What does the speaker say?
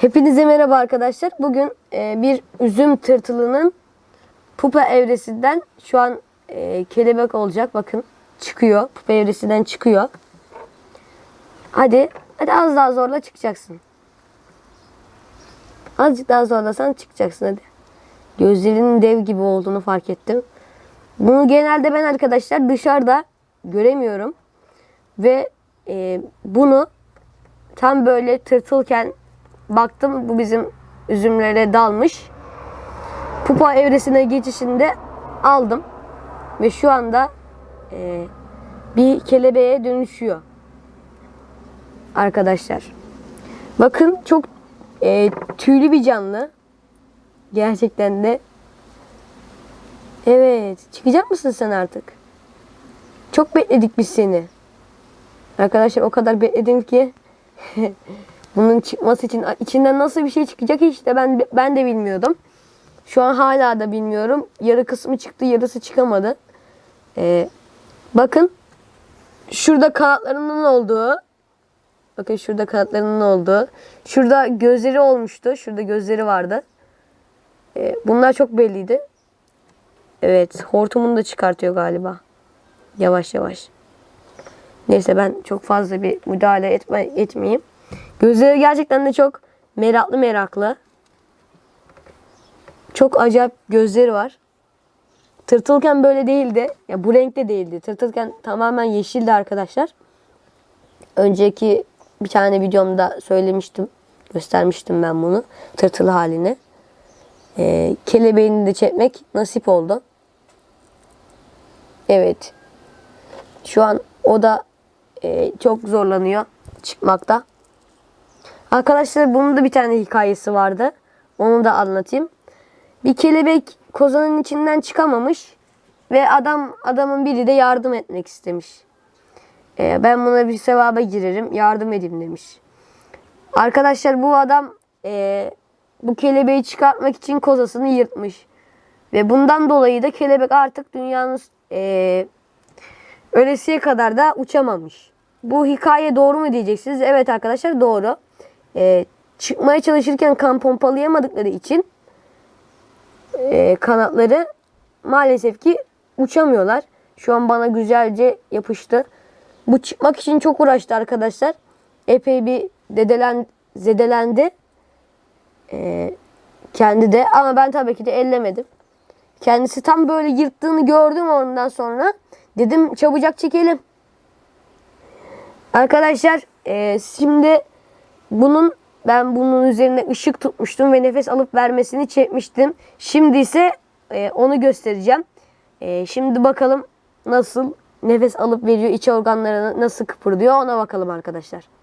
Hepinize merhaba arkadaşlar. Bugün e, bir üzüm tırtılının pupa evresinden şu an e, kelebek olacak. Bakın çıkıyor. Pupa evresinden çıkıyor. Hadi. Hadi az daha zorla çıkacaksın. Azıcık daha zorlasan çıkacaksın hadi. Gözlerinin dev gibi olduğunu fark ettim. Bunu genelde ben arkadaşlar dışarıda göremiyorum. Ve e, bunu tam böyle tırtılken baktım bu bizim üzümlere dalmış. Pupa evresine geçişinde aldım. Ve şu anda e, bir kelebeğe dönüşüyor. Arkadaşlar. Bakın çok e, tüylü bir canlı. Gerçekten de. Evet. Çıkacak mısın sen artık? Çok bekledik biz seni. Arkadaşlar o kadar bekledim ki bunun çıkması için içinden nasıl bir şey çıkacak hiç de ben ben de bilmiyordum. Şu an hala da bilmiyorum. Yarı kısmı çıktı, yarısı çıkamadı. Ee, bakın şurada kanatlarının olduğu bakın şurada kanatlarının olduğu şurada gözleri olmuştu. Şurada gözleri vardı. Ee, bunlar çok belliydi. Evet, hortumunu da çıkartıyor galiba. Yavaş yavaş. Neyse ben çok fazla bir müdahale etme, etmeyeyim. Gözleri gerçekten de çok meraklı meraklı. Çok acayip gözleri var. Tırtılken böyle değildi. Ya bu renkte değildi. Tırtılken tamamen yeşildi arkadaşlar. Önceki bir tane videomda söylemiştim. Göstermiştim ben bunu. Tırtılı halini. Ee, kelebeğini de çekmek nasip oldu. Evet. Şu an o da e, çok zorlanıyor çıkmakta. Arkadaşlar bunun da bir tane hikayesi vardı. Onu da anlatayım. Bir kelebek kozanın içinden çıkamamış ve adam adamın biri de yardım etmek istemiş. E, ben buna bir sevaba girerim, yardım edeyim demiş. Arkadaşlar bu adam e, bu kelebeği çıkartmak için kozasını yırtmış. Ve bundan dolayı da kelebek artık dünyanın e, ölesiye kadar da uçamamış. Bu hikaye doğru mu diyeceksiniz? Evet arkadaşlar doğru. Ee, çıkmaya çalışırken kan pompalayamadıkları için e, kanatları maalesef ki uçamıyorlar. Şu an bana güzelce yapıştı. Bu çıkmak için çok uğraştı arkadaşlar. Epey bir dedelen, zedelendi. Ee, kendi de ama ben tabii ki de ellemedim. Kendisi tam böyle yırttığını gördüm ondan sonra. Dedim çabucak çekelim. Arkadaşlar e, şimdi bunun ben bunun üzerine ışık tutmuştum ve nefes alıp vermesini çekmiştim. Şimdi ise e, onu göstereceğim. E, şimdi bakalım nasıl nefes alıp veriyor, iç organlarını nasıl kıpırdıyor ona bakalım arkadaşlar.